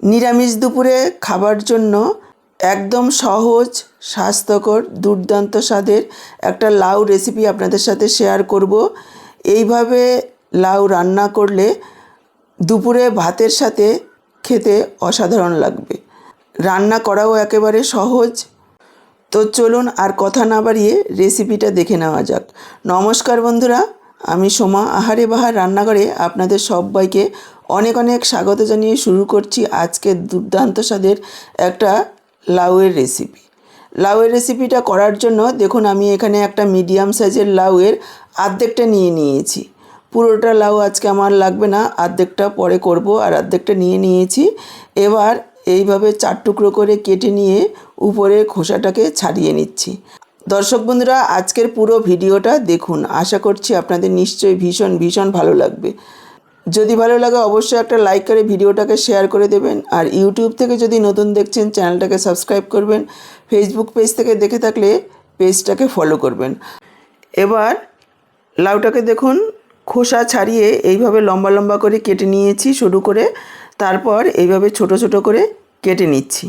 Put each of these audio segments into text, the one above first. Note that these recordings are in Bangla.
নিরামিষ দুপুরে খাবার জন্য একদম সহজ, স্বাস্থ্যকর, দুর্দান্ত স্বাদের একটা লাউ রেসিপি আপনাদের সাথে শেয়ার করব। এইভাবে লাউ রান্না করলে দুপুরে ভাতের সাথে খেতে অসাধারণ লাগবে। রান্না করাও একেবারে সহজ। তো চলুন আর কথা না বাড়িয়ে রেসিপিটা দেখে নেওয়া যাক। নমস্কার বন্ধুরা, আমি সোমা আহারে বাহার রান্নাঘরে আপনাদের সবাইকে অনেক অনেক স্বাগত জানিয়ে শুরু করছি আজকের দুর্দান্ত স্বাদের একটা লাউয়ের রেসিপি লাউয়ের রেসিপিটা করার জন্য দেখুন আমি এখানে একটা মিডিয়াম সাইজের লাউয়ের আর্ধেকটা নিয়ে নিয়েছি। পুরোটা লাউ আজকে আমার লাগবে না, আর্ধেকটা পরে করব আর আর্ধেকটা নিয়ে নিয়েছি। এবার এইভাবে চার টুকরো করে কেটে নিয়ে উপরের খোসাটাকে ছাড়িয়ে নিচ্ছি। দর্শক বন্ধুরা, আজকের পুরো ভিডিওটা দেখুন। আশা করছি আপনাদের নিশ্চয়ই ভীষণ ভীষণ ভালো লাগবে। যদি ভালো লাগে অবশ্যই একটা লাইক করে ভিডিওটাকে শেয়ার করে দেবেন। আর ইউটিউব থেকে যদি নতুন দেখছেন চ্যানেলটাকে সাবস্ক্রাইব করবেন। ফেসবুক পেজ থেকে দেখে থাকলে পেজটাকে ফলো করবেন। এবার লাউটাকে দেখুন, খোসা ছাড়িয়ে এইভাবে লম্বা লম্বা করে কেটে নিয়েছি, শুরু করে তারপর এইভাবে ছোট ছোট করে কেটে নিচ্ছি।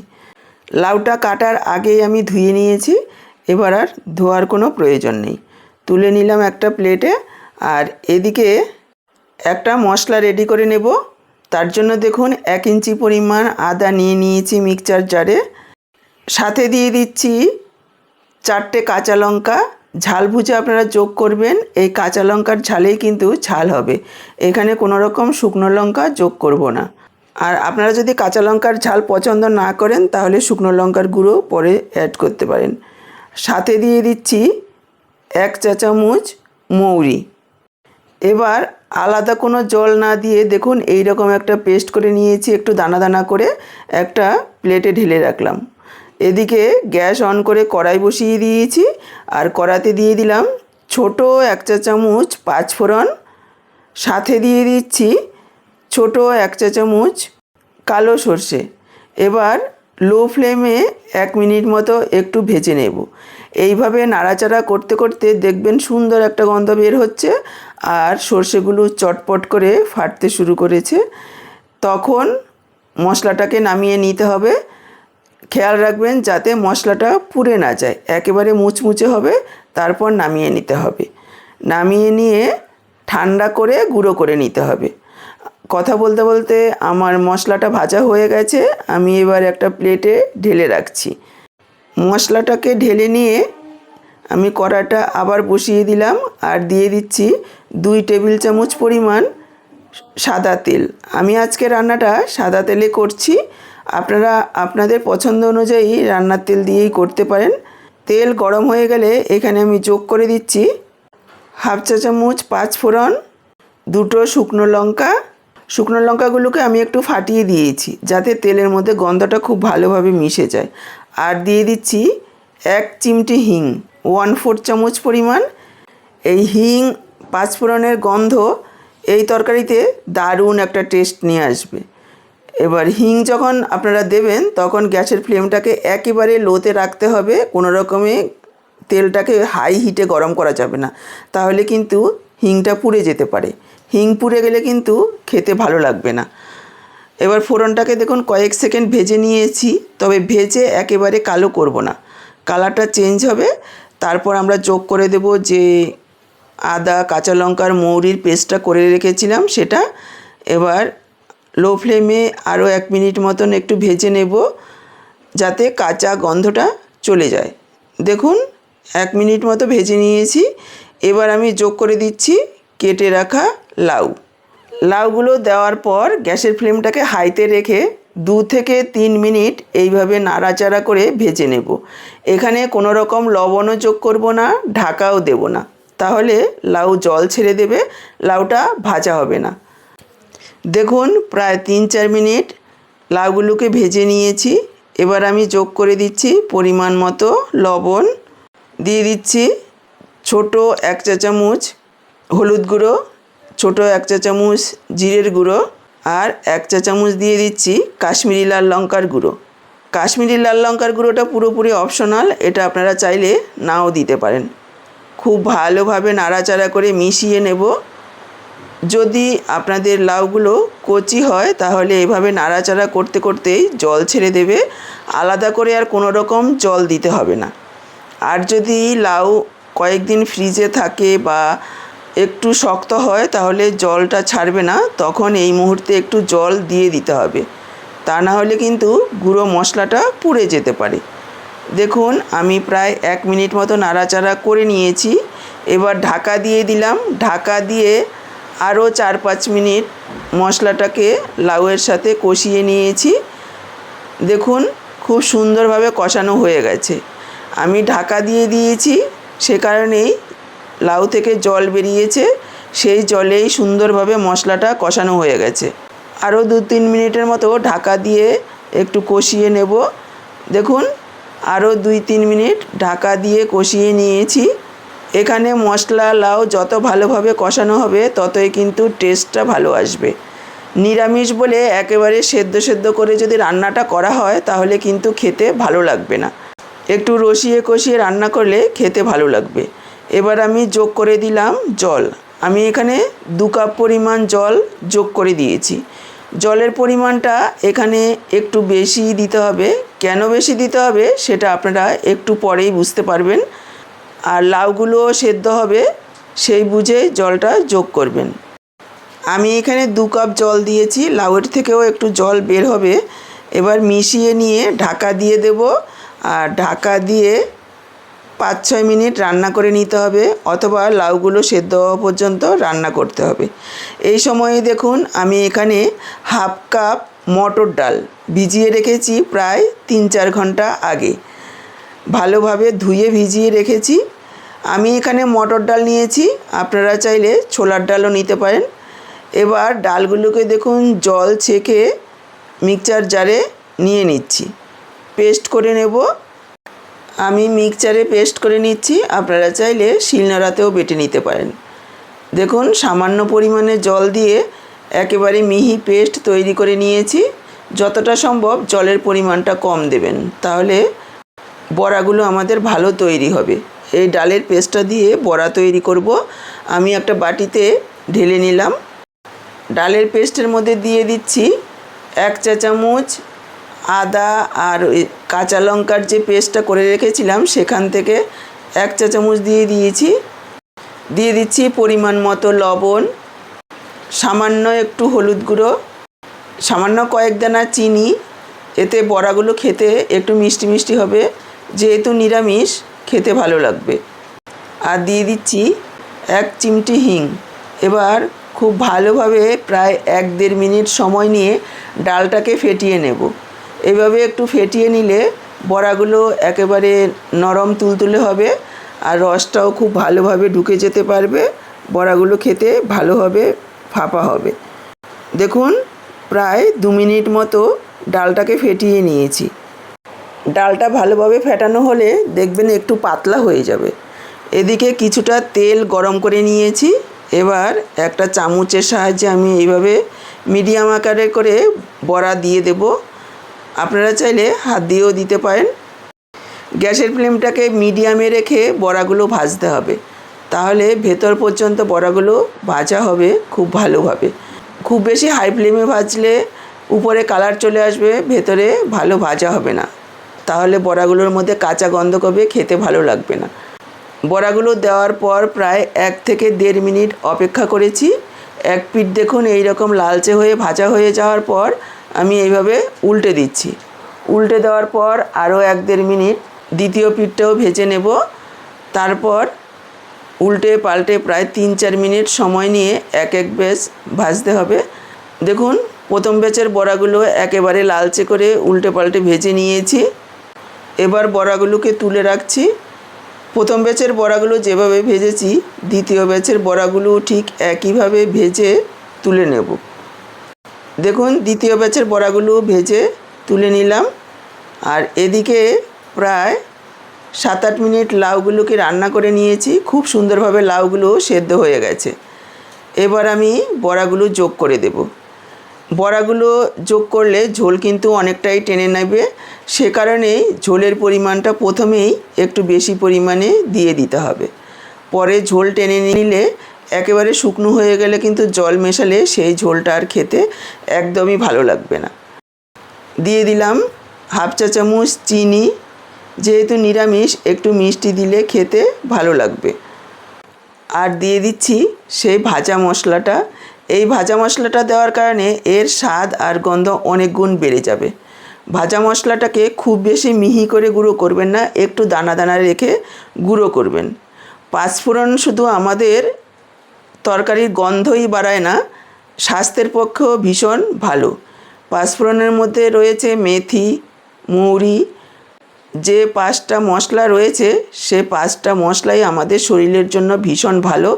লাউটা কাটার আগেই আমি ধুয়ে নিয়েছি, এবার আর ধোয়ার কোনো প্রয়োজন নেই। তুলে নিলাম একটা প্লেটে আর এদিকে একটা মশলা রেডি করে নেব। তার জন্য দেখুন, এক ইঞ্চি পরিমাণ আদা নিয়ে নিয়েছি মিক্সচার জারে সাথে দিয়ে দিচ্ছি চারটে কাঁচা লঙ্কা। ঝাল ভুজে আপনারা যোগ করবেন, এই কাঁচা লঙ্কার ঝালেই কিন্তু ঝাল হবে। এখানে কোনো রকম শুকনো লঙ্কা যোগ করব না। আর আপনারা যদি কাঁচা লঙ্কার ঝাল পছন্দ না করেন, তাহলে শুকনো লঙ্কার গুঁড়ো পরে অ্যাড করতে পারেন। সাথে দিয়ে দিচ্ছি এক চা চামচ মৌরি। এবার আলাদা কোনো জল না দিয়ে দেখুন এই রকম একটা পেস্ট করে নিয়েছি, একটু দানা দানা করে একটা প্লেটে ঢেলে রাখলাম। এদিকে গ্যাস অন করে কড়াই বসিয়ে দিয়েছি আর কড়াতে দিয়ে দিলাম ছোট এক চা চামচ পাঁচফোড়ন সাথে দিয়ে দিচ্ছি ছোট এক চা চামচ কালো সর্ষে। এবার লো ফ্লেমে এক মিনিট মতো একটু ভেজে নেব। এইভাবে নাড়াচাড়া করতে করতে দেখবেন সুন্দর একটা গন্ধ বের হচ্ছে আর সর্ষেগুলো চটপট করে ফাটতে শুরু করেছে। তখন মশলাটাকে নামিয়ে নিতে হবে। খেয়াল রাখবেন যাতে মশলাটা পুড়ে না যায়, একেবারে মুচমুচে হবে, তারপর নামিয়ে নিতে হবে। নামিয়ে নিয়ে ঠান্ডা করে গুঁড়ো করে নিতে হবে। কথা বলতে বলতে আমার মশলাটা ভাজা হয়ে গেছে, আমি এবার একটা প্লেটে ঢেলে রাখছি। মশলাটাকে ঢেলে নিয়ে আমি কড়াটা আবার বসিয়ে দিলাম আর দিয়ে দিচ্ছি দুই টেবিল চামচ পরিমাণ সাদা তেল। আমি আজকে রান্নাটা সাদা তেলে করছি। আপনারা আপনাদের পছন্দ অনুযায়ী রান্নার তেল দিয়েই করতে পারেন। তেল গরম হয়ে গেলে এখানে আমি যোগ করে দিচ্ছি হাফ চা চামচ পাঁচ ফোড়ন, দুটো শুকনো লঙ্কা। শুকনো লঙ্কাগুলোকে আমি একটু ফাটিয়ে দিয়েছি যাতে তেলের মধ্যে গন্ধটা খুব ভালোভাবে মিশে যায়। আর দিয়ে দিচ্ছি এক চিমটি হিং। ওয়ান ফোর চামচ পরিমাণ এই হিং পাঁচফোড়নের গন্ধ এই তরকারিতে দারুণ একটা টেস্ট নিয়ে আসবে। এবার হিং যখন আপনারা দেবেন, তখন গ্যাসের ফ্লেমটাকে একেবারে লোতে রাখতে হবে, কোনো রকমে তেলটাকে হাই হিটে গরম করা যাবে না। তাহলে কিন্তু হিংটা পুড়ে যেতে পারে। হিং পুড়ে গেলে কিন্তু খেতে ভালো লাগবে না। এবার ফোড়নটাকে দেখুন, কয়েক সেকেন্ড ভেজে নিয়েছি, তবে ভেজে একেবারে কালো করব না। কালারটা চেঞ্জ হবে তারপর আমরা যোগ করে দেব যে আদা, কাঁচা লঙ্কার মৌরির পেস্টটা করে রেখেছিলাম সেটা। এবার লো ফ্লেমে আরও এক মিনিট মতন একটু ভেজে নেব যাতে কাঁচা গন্ধটা চলে যায়। দেখুন, এক মিনিট মতো ভেজে নিয়েছি। এবার আমি যোগ করে দিচ্ছি কেটে রাখা লাউ। লাউগুলো দেওয়ার পর গ্যাসের ফ্লেমটাকে হাইতে রেখে দু থেকে তিন মিনিট এইভাবে নাড়াচাড়া করে ভেজে নেব। এখানে কোনো রকম লবণও যোগ করব না, ঢাকাও দেব না। তাহলে লাউ জল ছেড়ে দেবে, লাউটা ভাজা হবে না। দেখুন, প্রায় তিন চার মিনিট লাউগুলোকে ভেজে নিয়েছি। এবার আমি যোগ করে দিচ্ছি পরিমাণ মতো লবণ। দিয়ে দিচ্ছি ছোট এক চা চামচ হলুদ গুঁড়ো, ছোট এক চা চামচ জিরের গুঁড়ো। আর এক চা চামচ দিয়ে দিচ্ছি কাশ্মীরি লাল লঙ্কার গুঁড়ো। কাশ্মীরি লাল লঙ্কার গুঁড়োটা পুরোপুরি অপশনাল এটা আপনারা চাইলে নাও দিতে পারেন। খুব ভালোভাবে নাড়াচাড়া করে মিশিয়ে নেব। যদি আপনাদের লাউগুলো কচি হয়, তাহলে এভাবে নাড়াচাড়া করতে করতেই জল ছেড়ে দেবে। আলাদা করে আর কোনো রকম জল দিতে হবে না। আর যদি লাউ কয়েকদিন ফ্রিজে থাকে বা একটু শক্ত হয় তাহলে জলটা ছাড়বে না, তখন এই মুহূর্তে একটু জল দিয়ে দিতে হবে। তা না হলে কিন্তু গুঁড়ো মশলাটা পুড়ে যেতে পারে। দেখুন, আমি প্রায় এক মিনিট মতো নাড়াচাড়া করে নিয়েছি। এবার ঢাকা দিয়ে দিলাম। ঢাকা দিয়ে আরও চার পাঁচ মিনিট মশলাটাকে লাউয়ের সাথে কষিয়ে নিয়েছি। দেখুন, খুব সুন্দরভাবে কষানো হয়ে গেছে। আমি ঢাকা দিয়ে দিয়েছি, সে কারণেই লাউ থেকে জল বেরিয়েছে, সেই জলেই সুন্দরভাবে মশলাটা কষানো হয়ে গেছে। আরও দু তিন মিনিটের মতো ঢাকা দিয়ে একটু কষিয়ে নেব। দেখুন, আরও দুই তিন মিনিট ঢাকা দিয়ে কষিয়ে নিয়েছি। এখানে মশলা, লাউ যত ভালোভাবে কষানো হবে, ততই কিন্তু টেস্টটা ভালো আসবে। নিরামিষ বলে একেবারে সেদ্ধ সেদ্ধ করে যদি রান্নাটা করা হয়, তাহলে কিন্তু খেতে ভালো লাগবে না। একটু রসিয়ে কষিয়ে রান্না করলে খেতে ভালো লাগবে। এবার আমি যোগ করে দিলাম জল। আমি এখানে দু কাপ পরিমাণ জল যোগ করে দিয়েছি। জলের পরিমাণটা এখানে একটু বেশি দিতে হবে। কেন বেশি দিতে হবে সেটা আপনারা একটু পরেই বুঝতে পারবেন। আর লাউগুলো সেদ্ধ হবে, সেই বুঝে জলটা যোগ করবেন। আমি এখানে দু কাপ জল দিয়েছি, লাউয়ের থেকেও একটু জল বের হবে। এবার মিশিয়ে নিয়ে ঢাকা দিয়ে দেব। আর ঢাকা দিয়ে পাঁচ ছয় মিনিট রান্না করে নিতে হবে অথবা লাউগুলো সেদ্ধ হওয়া পর্যন্ত রান্না করতে হবে। এই সময়ে দেখুন আমি এখানে হাফ কাপ মটর ডাল ভিজিয়ে রেখেছি প্রায় তিন চার ঘণ্টা আগে। ভালোভাবে ধুয়ে ভিজিয়ে রেখেছি। আমি এখানে মটর ডাল নিয়েছি, আপনারা চাইলে ছোলার ডালও নিতে পারেন। এবার ডালগুলোকে দেখুন জল ছেঁকে মিক্সচার জারে নিয়ে নিচ্ছি। পেস্ট করে নেব। আমি মিক্সচারে পেস্ট করে নিচ্ছি। আপনারা চাইলে শিলনোড়াতেও বেটে নিতে পারেন। দেখুন, সামান্য পরিমাণে জল দিয়ে একেবারে মিহি পেস্ট তৈরি করে নিয়েছি। যতটা সম্ভব জলের পরিমাণটা কম দেবেন। তাহলে বড়াগুলো আমাদের ভালো তৈরি হবে। এই ডালের পেস্টটা দিয়ে বড়া তৈরি করব। আমি একটা বাটিতে ঢেলে নিলাম। ডালের পেস্টের মধ্যে দিয়ে দিচ্ছি এক চা চামচ আদা আর কাঁচা লঙ্কার যে পেস্টটা করে রেখেছিলাম, সেখান থেকে এক চা চামচ দিয়ে দিয়েছি। দিয়ে দিচ্ছি পরিমাণ মতো লবণ, সামান্য একটু হলুদ গুঁড়ো, সামান্য কয়েক দানা চিনি। এতে বড়াগুলো খেতে একটু মিষ্টি মিষ্টি হবে, যেহেতু নিরামিষ, খেতে ভালো লাগবে। আর দিয়ে দিচ্ছি এক চিমটি হিং। এবার খুব ভালোভাবে প্রায় এক দেড় মিনিট সময় নিয়ে ডালটাকে ফেটিয়ে নেব। এভাবে একটু ফেটিয়ে নিলে বড়াগুলো একেবারে নরম তুলতুলে হবে আর রসটাও খুব ভালোভাবে ঢুকে যেতে পারবে। বড়াগুলো খেতে ভালো হবে ফাঁপা হবে। দেখুন, প্রায় দু মিনিট মতো ডালটাকে ফেটিয়ে নিয়েছি। ডালটা ভালোভাবে ফেটানো হলে দেখবেন একটু পাতলা হয়ে যাবে। এদিকে কিছুটা তেল গরম করে নিয়েছি। এবার একটা চামচের সাহায্যে আমি এইভাবে মিডিয়াম আকারে করে বড়া দিয়ে দেব। আপনারা চাইলে হাত দিয়েও দিতে পারেন। গ্যাসের ফ্লেমটাকে মিডিয়ামে রেখে বড়াগুলো ভাজতে হবে। তাহলে ভেতর পর্যন্ত বড়াগুলো ভাজা হবে খুব ভালোভাবে। খুব বেশি হাই ফ্লেমে ভাজলে উপরে কালার চলে আসবে, ভেতরে ভালো ভাজা হবে না। তাহলে বড়াগুলোর মধ্যে কাঁচা গন্ধ করবে খেতে ভালো লাগবে না। বড়াগুলো দেওয়ার পর প্রায় এক থেকে দেড় মিনিট অপেক্ষা করেছি। এক পিঠ দেখুন, এই রকম লালচে হয়ে ভাজা হয়ে যাওয়ার পর আমি এইভাবে উল্টে দিচ্ছি। উল্টে দেওয়ার পর আরও এক দেড় মিনিট দ্বিতীয় পিঠটাও ভেজে নেব। তারপর উল্টে পাল্টে প্রায় তিন চার মিনিট সময় নিয়ে এক এক ব্যাচ ভাজতে হবে। দেখুন, প্রথম ব্যাচের বড়াগুলো একেবারে লালচে করে উল্টে পাল্টে ভেজে নিয়েছি। এবার বড়াগুলোকে তুলে রাখছি। প্রথম ব্যাচের বড়াগুলো যেভাবে ভেজেছি, দ্বিতীয় ব্যাচের বড়াগুলো ঠিক একইভাবে ভেজে তুলে নেব। দেখুন, দ্বিতীয় ব্যাচের বড়াগুলো ভেজে তুলে নিলাম। আর এদিকে প্রায় সাত আট মিনিট লাউগুলোকে রান্না করে নিয়েছি। খুব সুন্দরভাবে লাউগুলো সেদ্ধ হয়ে গেছে। এবার আমি বড়াগুলো যোগ করে দেব। বড়াগুলো যোগ করলে ঝোল কিন্তু অনেকটাই টেনে নেবে। সে কারণেই ঝোলের পরিমাণটা প্রথমেই একটু বেশি পরিমাণে দিয়ে দিতে হবে। পরে ঝোল টেনে নিলে একেবারে শুকনো হয়ে গেলে কিন্তু জল মেশালে সেই ঝোলটা আর খেতে একদমই ভালো লাগবে না। দিয়ে দিলাম হাফ চা চামচ চিনি। যেহেতু নিরামিষ, একটু মিষ্টি দিলে খেতে ভালো লাগবে। আর দিয়ে দিচ্ছি সেই ভাজা মশলাটা। এই ভাজা মশলাটা দেওয়ার কারণে এর স্বাদ আর গন্ধ অনেক গুণ বেড়ে যাবে। ভাজা মশলাটাকে খুব বেশি মিহি করে গুঁড়ো করবেন না, একটু দানা দানা রেখে গুঁড়ো করবেন। পাঁচফোড়ন শুধু আমাদের তরকারির গন্ধই বাড়ায় না, স্বাস্থ্যের পক্ষেও ভীষণ ভালো। পাঁচফোড়নের মধ্যে রয়েছে মেথি, মৌরি, যে পাঁচটা মশলা রয়েছে, সে পাঁচটা মশলাই আমাদের শরীরের জন্য ভীষণ ভালো।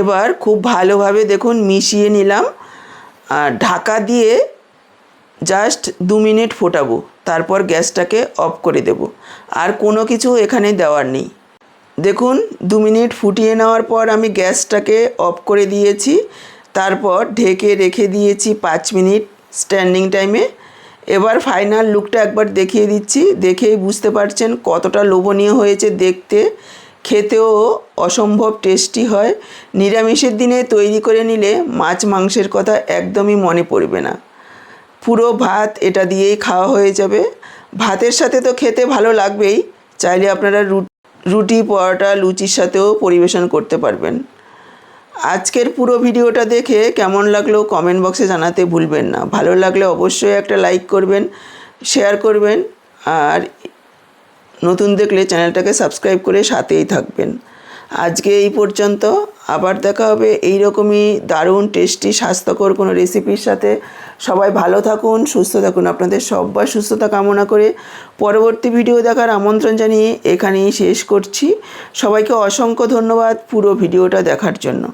এবার খুব ভালোভাবে দেখুন মিশিয়ে নিলাম। আর ঢাকা দিয়ে জাস্ট দু মিনিট ফোটাবো, তারপর গ্যাসটাকে অফ করে দেব। আর কোনো কিছু এখানে দেওয়ার নেই। দেখুন, দু মিনিট ফুটিয়ে নেওয়ার পর আমি গ্যাসটাকে অফ করে দিয়েছি। তারপর ঢেকে রেখে দিয়েছি পাঁচ মিনিট স্ট্যান্ডিং টাইমে এবার ফাইনাল লুকটা একবার দেখিয়ে দিচ্ছি। দেখেই বুঝতে পারছেন কতটা লোভনীয় হয়েছে দেখতে। খেতেও অসম্ভব টেস্টি হয়। নিরামিষের দিনে তৈরি করে নিলে মাছ মাংসের কথা একদমই মনে পড়বে না। পুরো ভাত এটা দিয়েই খাওয়া হয়ে যাবে। ভাতের সাথে তো খেতে ভালো লাগবেই। চাইলে আপনারা রুটি, পরোটা, লুচির সাথেও পরিবেশন করতে পারবেন। আজকের পুরো ভিডিওটা দেখে কেমন লাগল কমেন্ট বক্সে জানাতে ভুলবেন না। ভালো লাগলে অবশ্যই একটা লাইক করবেন শেয়ার করবেন, আর নতুন দেখলে চ্যানেলটাকে সাবস্ক্রাইব করে সাথেই থাকবেন। আজকে এই পর্যন্ত, আবার দেখা হবে এই রকমই দারুণ, টেস্টি, স্বাস্থ্যকর কোনো রেসিপির সাথে। সবাই ভালো থাকুন, সুস্থ থাকুন। আপনাদের সব্বার সুস্থতা কামনা করে পরবর্তী ভিডিও দেখার আমন্ত্রণ জানিয়ে এখানেই শেষ করছি। সবাইকে অসংখ্য ধন্যবাদ পুরো ভিডিওটা দেখার জন্য।